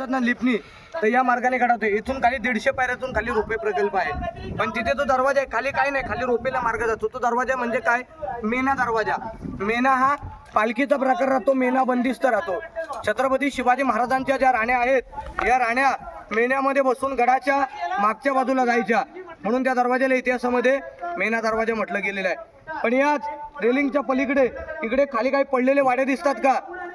असतात ना लिपणी तर या मार्गाने घडवतो इथून खाली दीडशे पायऱ्यातून खाली रोपे प्रकल्प आहे. पण तिथे तो दरवाजा आहे. खाली काय नाही खाली रोपेला मार्ग जातो. तो दरवाजा म्हणजे काय? मेना दरवाजा. मेना हा पालखीचा प्रकार राहतो मेना बंदिस्त राहतो. छत्रपती शिवाजी महाराजांच्या ज्या राण्या आहेत या राण्या मेण्यामध्ये बसून गडाच्या मागच्या बाजूला जायच्या. म्हणून त्या दरवाजाला इतिहासामध्ये मेना दरवाजा म्हटलं गेलेलं आहे. पण याच रेलिंगच्या पलीकडे इकडे खाली काही पडलेले वाडे दिसतात का?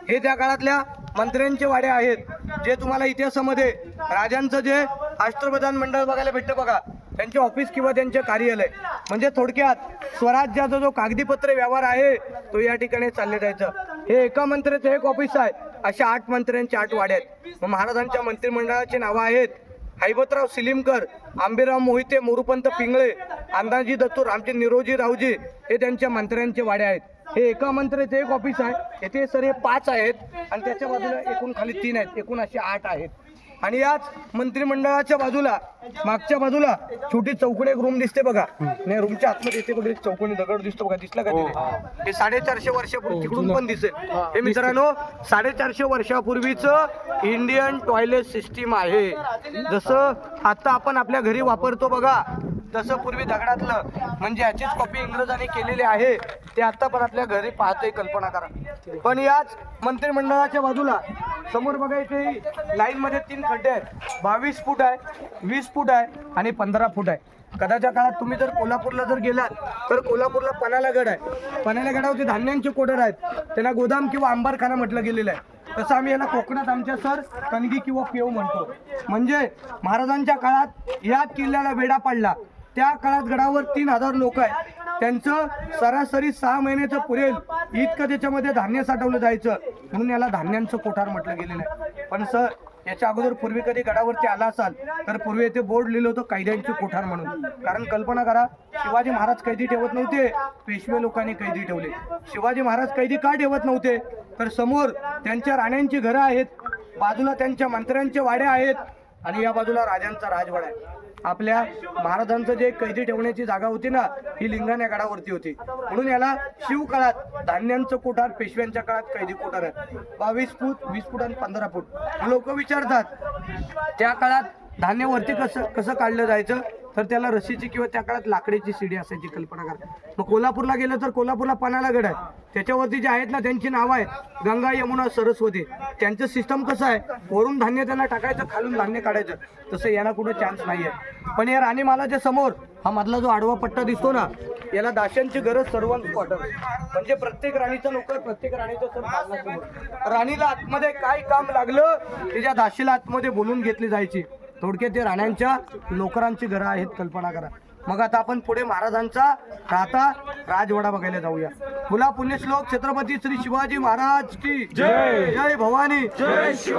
हे त्या काळातल्या मंत्र्यांचे वाडे आहेत. जे तुम्हाला इतिहासामध्ये राजांचं जे अष्टप्रधान मंडळ बघायला भेटतं बघा त्यांचे ऑफिस किंवा त्यांचे कार्यालय म्हणजे थोडक्यात स्वराज्याचा जो कागदीपत्र व्यवहार आहे तो या ठिकाणी चालले जायचं. हे एका मंत्र्याचं एक ऑफिस आहे अशा आठ मंत्र्यांचे आठ वाड्या आहेत. मग महाराजांच्या मंत्रिमंडळाची नावं आहेत. हैबतराव सिलिमकर आंबेराव मोहिते मोरुपंत पिंगळे अंदाजी दत्तू रामचे निरोजी रावजी हे त्यांच्या मंत्र्यांचे वाड्या आहेत. हे एका मंत्र्याचं एक ऑफिस आहे. येथे सर हे पाच आहेत आणि त्याच्या बाजूला एकूण खाली तीन आहेत. एकूण असे आठ आहेत. आणि याच मंत्रिमंडळाच्या बाजूला मागच्या बाजूला छोटी चौकडी एक रूम दिसते बघा. नाही रूमच्या आतमध्ये येते कुठे चौकडी दगड दिसतो बघा. दिसला का तिथे? हे साडेचारशे वर्षापूर्वी तिकडून पण दिसेल. हे मित्रांनो साडेचारशे वर्षापूर्वीच इंडियन टॉयलेट सिस्टीम आहे. जसं आता आपण आपल्या घरी वापरतो बघा. तसं पूर्वी दगडातलं म्हणजे याचीच कॉपी इंग्रजांनी केलेली आहे. ते आता पण आपल्या घरी पाहतोय कल्पना करा. पण याच मंत्रिमंडळाच्या बाजूला समोर बघा इथे लाईन मध्ये तीन खड्डे आहेत. बावीस फूट आहे वीस फूट आहे आणि पंधरा फूट आहे. कदाच्या काळात तुम्ही जर कोल्हापूरला जर गेलात तर कोल्हापूरला पनाला गड आहे. पनाला गडावरती धान्यांचे कोडर आहेत. त्यांना गोदाम किंवा आंबारखाना म्हटलं गेलेलं आहे. तसं आम्ही याला कोकणात आमच्या सर कणगी किंवा पेव म्हणतो. म्हणजे महाराजांच्या काळात या किल्ल्याला वेढा पडला. त्या काळात गडावर तीन हजार लोक आहेत. त्यांचं सरासरी सहा महिन्याचं पुरेल इतकं त्याच्यामध्ये धान्य साठवलं जायचं. म्हणून याला धान्यांचं कोठार म्हटलं गेलेलं आहे. पण सर याच्या अगोदर पूर्वी कधी गडावरती आला असाल तर पूर्वी येथे बोर्ड लिहिलं होतं कैद्यांचे कोठार म्हणून. कारण कल्पना करा शिवाजी महाराज कैदी ठेवत नव्हते पेशवे लोकांनी कैदी ठेवले. शिवाजी महाराज कैदी का ठेवत नव्हते? तर समोर त्यांच्या राण्यांची घरं आहेत बाजूला त्यांच्या मंत्र्यांच्या वाड्या आहेत आणि या बाजूला राजांचा राजवाडा आहे. आपल्या महाराजांचं जे कैदी ठेवण्याची जागा होती ना ही लिंगाण्या गडावरती होती. म्हणून याला शिवकाळात धान्यांचं कोठार पेशव्यांच्या काळात कैदी कोठार आहे बावीस फूट वीस फूट आणि पंधरा फूट. लोक विचारतात त्या काळात धान्यवरती कसं कसं काढलं जायचं? तर त्याला रशीची किंवा त्या काळात लाकडीची शिडी असायची कल्पना करा. मग कोल्हापूरला गेलं तर कोल्हापूरला पानाला गड आहे. त्याच्यावरती जे आहेत ना त्यांची नावं आहेत गंगा यमुना सरस्वती. त्यांचं सिस्टम कसं आहे? वरून धान्य त्यांना टाकायचं खालून धान्य काढायचं. तसं यांना कुठं चान्स नाही आहे पण या राणीमालाच्या समोर हा मधला जो आडवा पट्टा दिसतो ना याला दाशांची गरज सर्वांच वाटत. म्हणजे प्रत्येक राणीचं नोकर प्रत्येक राणीचं सर राणीला आतमध्ये काय काम लागलं त्याच्या दाशीला आतमध्ये बोलून घेतली जायची. थोडक्यात ते राण्यांच्या नोकरांची घरं आहेत कल्पना करा. मग आता आपण पुढे महाराजांचा राहता राजवाडा बघायला जाऊया. फुला पुण्यश्लोक छत्रपती श्री शिवाजी महाराज की. जय. जय भवानी. जय शिवाजी.